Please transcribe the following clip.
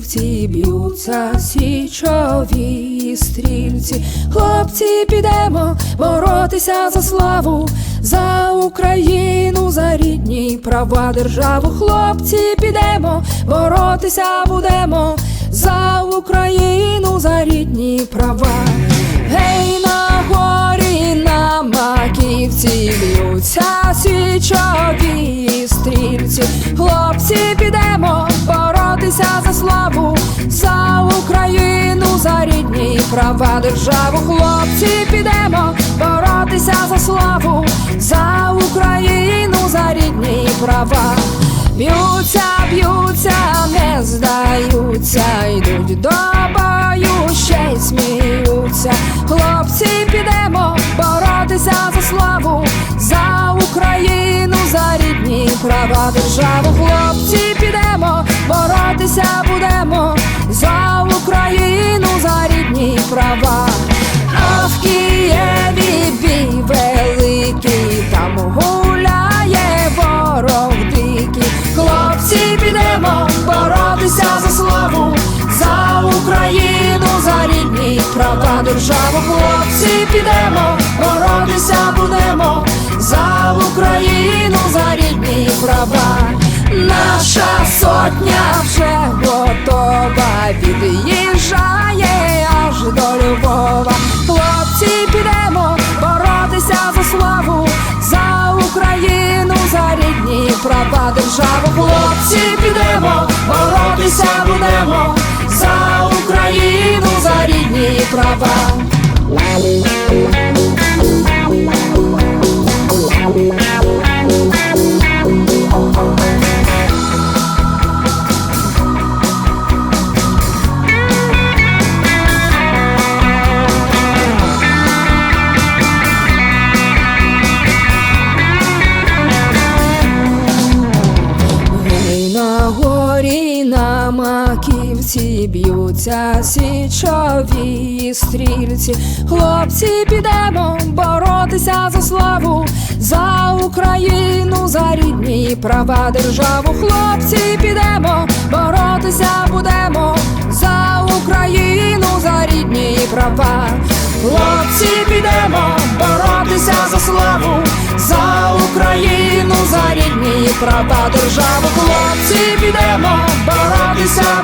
маківці б'ються січові стрільці. Хлопці, підемо боротися за славу, за Україну, за рідні права державу. Хлопці, підемо боротися будемо за Україну, за рідні права. Гей на горі на маківці б'ються січові стрільці. Хлопці, підемо боротися за славу, за Україну, за рідні права державу. Хлопці, підемо боротися за славу, за Україну, за рідні права. Б'ються, б'ються, не здаються, йдуть до бою, ще й сміються. Хлопці, підемо боротися за славу, за Україну, за рідні права державу. Хлопці, підемо боротися будемо за Україну, за рідні права. А в Києві бій великий, там гуляє ворог дикий. Хлопці, підемо боротися за славу, за Україну, за рідні права державу. Хлопці, підемо боротися будемо за Україну, за рідні сотня вже готова, від'їжджає аж до Львова. Хлопці, підемо боротися за славу, за Україну, за рідні права державу. Хлопці, підемо боротися будемо за Україну, за рідні права. Маківці б'ються січові стрільці. Хлопці, підемо боротися за славу, за Україну, за рідні права державу. Хлопці, підемо боротися будемо за Україну, права державу. Хлопці, підемо боротися